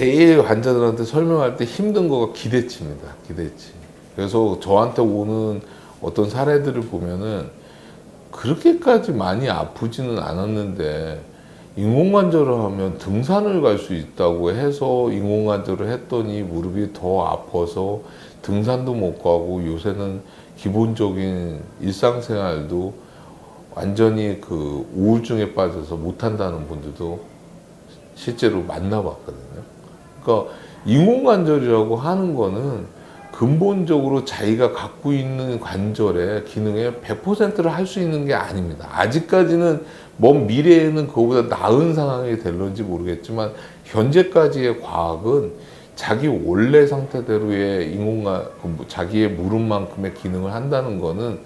제일 환자들한테 설명할 때 힘든 거가 기대치입니다. 기대치. 그래서 저한테 오는 어떤 사례들을 보면은 그렇게까지 많이 아프지는 않았는데 인공관절을 하면 등산을 갈 수 있다고 해서 인공관절을 했더니 무릎이 더 아파서 등산도 못 가고 요새는 기본적인 일상생활도 완전히 그 우울증에 빠져서 못 한다는 분들도 실제로 만나봤거든요. 그러니까 인공관절이라고 하는 거는 근본적으로 자기가 갖고 있는 관절의 기능의 100%를 할 수 있는 게 아닙니다. 아직까지는 먼 미래에는 그거보다 나은 상황이 될런지 모르겠지만 현재까지의 과학은 자기 원래 상태대로의 인공관 그뭐 자기의 무릎만큼의 기능을 한다는 거는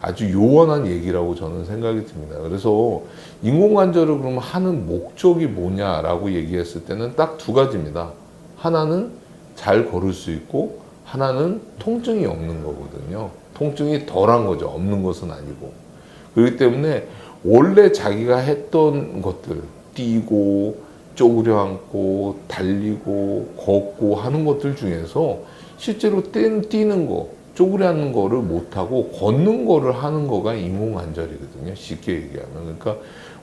아주 요원한 얘기라고 저는 생각이 듭니다. 그래서 인공관절을 그러면 하는 목적이 뭐냐라고 얘기했을 때는 딱 두 가지입니다. 하나는 잘 걸을 수 있고 하나는 통증이 없는 거거든요. 통증이 덜한 거죠. 없는 것은 아니고. 그렇기 때문에 원래 자기가 했던 것들, 뛰고, 쪼그려 앉고, 달리고, 걷고 하는 것들 중에서 실제로 뛴, 뛰는 거, 쪼그려 앉는 거를 못하고 걷는 거를 하는 거가 인공관절이거든요. 쉽게 얘기하면. 그러니까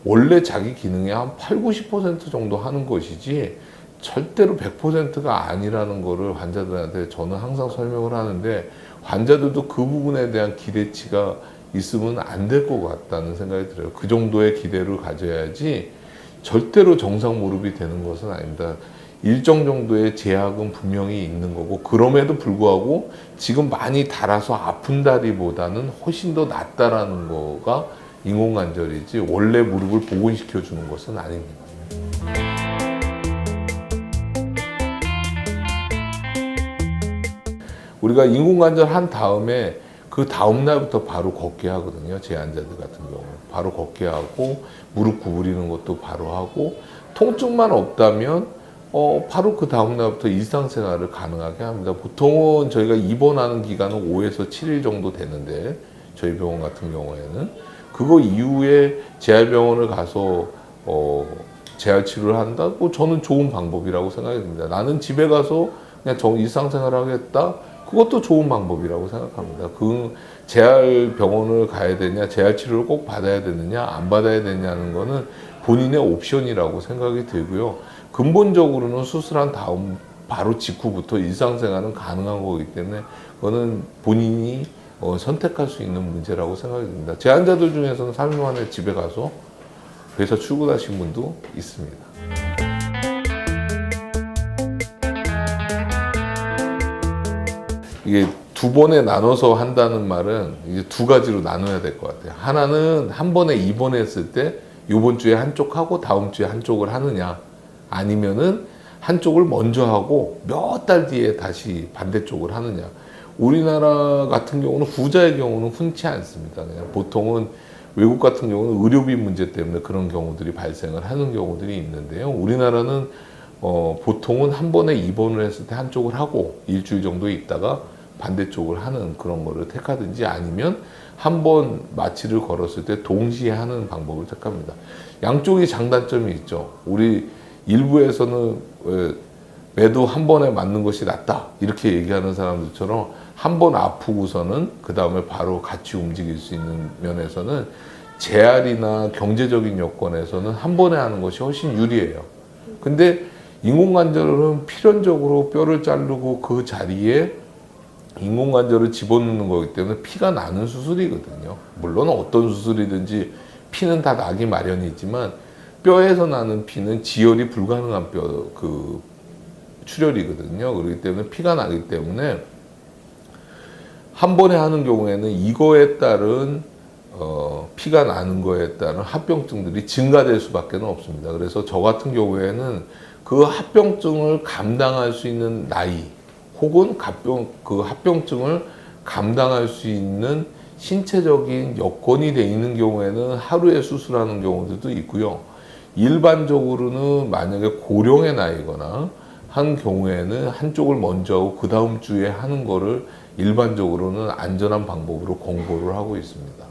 원래 자기 기능의 한 8, 90% 정도 하는 것이지 절대로 100%가 아니라는 거를 환자들한테 저는 항상 설명을 하는데 환자들도 그 부분에 대한 기대치가 있으면 안 될 것 같다는 생각이 들어요. 그 정도의 기대를 가져야지 절대로 정상 무릎이 되는 것은 아닙니다. 일정 정도의 제약은 분명히 있는 거고 그럼에도 불구하고 지금 많이 달아서 아픈 다리보다는 훨씬 더 낫다라는 거가 인공관절이지 원래 무릎을 복원시켜 주는 것은 아닙니다. 우리가 인공관절 한 다음에 그 다음 날부터 바로 걷게 하거든요. 제 환자들 같은 경우 바로 걷게 하고 무릎 구부리는 것도 바로 하고 통증만 없다면 어 바로 그 다음 날부터 일상생활을 가능하게 합니다. 보통은 저희가 입원하는 기간은 5에서 7일 정도 되는데 저희 병원 같은 경우에는 그거 이후에 재활병원을 가서 어 재활 치료를 한다고 저는 좋은 방법이라고 생각이 듭니다. 나는 집에 가서 그냥 정 일상생활을 하겠다. 그것도 좋은 방법이라고 생각합니다. 그 재활 병원을 가야 되냐, 재활 치료를 꼭 받아야 되느냐, 안 받아야 되냐는 거는 본인의 옵션이라고 생각이 들고요. 근본적으로는 수술한 다음 바로 직후부터 일상생활은 가능한 거기 때문에 그거는 본인이 어, 선택할 수 있는 문제라고 생각이 듭니다. 제 환자들 중에서는 3일 만에 집에 가서 회사 출근하신 분도 있습니다. 이게 두 번에 나눠서 한다는 말은 이제 두 가지로 나눠야 될 것 같아요. 하나는 한 번에 입원했을 때 이번 주에 한쪽 하고 다음 주에 한쪽을 하느냐 아니면은 한쪽을 먼저 하고 몇 달 뒤에 다시 반대쪽을 하느냐. 우리나라 같은 경우는 후자의 경우는 흔치 않습니다. 그냥 보통은 외국 같은 경우는 의료비 문제 때문에 그런 경우들이 발생을 하는 경우들이 있는데요. 우리나라는 어, 보통은 한 번에 입원을 했을 때 한쪽을 하고 일주일 정도 있다가 반대쪽을 하는 그런 거를 택하든지 아니면 한 번 마취를 걸었을 때 동시에 하는 방법을 택합니다. 양쪽이 장단점이 있죠. 우리 일부에서는 왜 매도 한 번에 맞는 것이 낫다 이렇게 얘기하는 사람들처럼 한 번 아프고서는 그 다음에 바로 같이 움직일 수 있는 면에서는 재활이나 경제적인 여건에서는 한 번에 하는 것이 훨씬 유리해요. 근데 인공관절은 필연적으로 뼈를 자르고 그 자리에 인공관절을 집어넣는 거기 때문에 피가 나는 수술이거든요. 물론 어떤 수술이든지 피는 다 나기 마련이지만 뼈에서 나는 피는 지혈이 불가능한 뼈 그 출혈이거든요. 그렇기 때문에 피가 나기 때문에 한 번에 하는 경우에는 이거에 따른 어, 피가 나는 거에 따른 합병증들이 증가될 수밖에 없습니다. 그래서 저 같은 경우에는 그 합병증을 감당할 수 있는 나이 혹은 합병, 그 합병증을 감당할 수 있는 신체적인 여건이 돼 있는 경우에는 하루에 수술하는 경우들도 있고요. 일반적으로는 만약에 고령의 나이거나 한 경우에는 한쪽을 먼저 하고 그 다음 주에 하는 거를 일반적으로는 안전한 방법으로 권고를 하고 있습니다.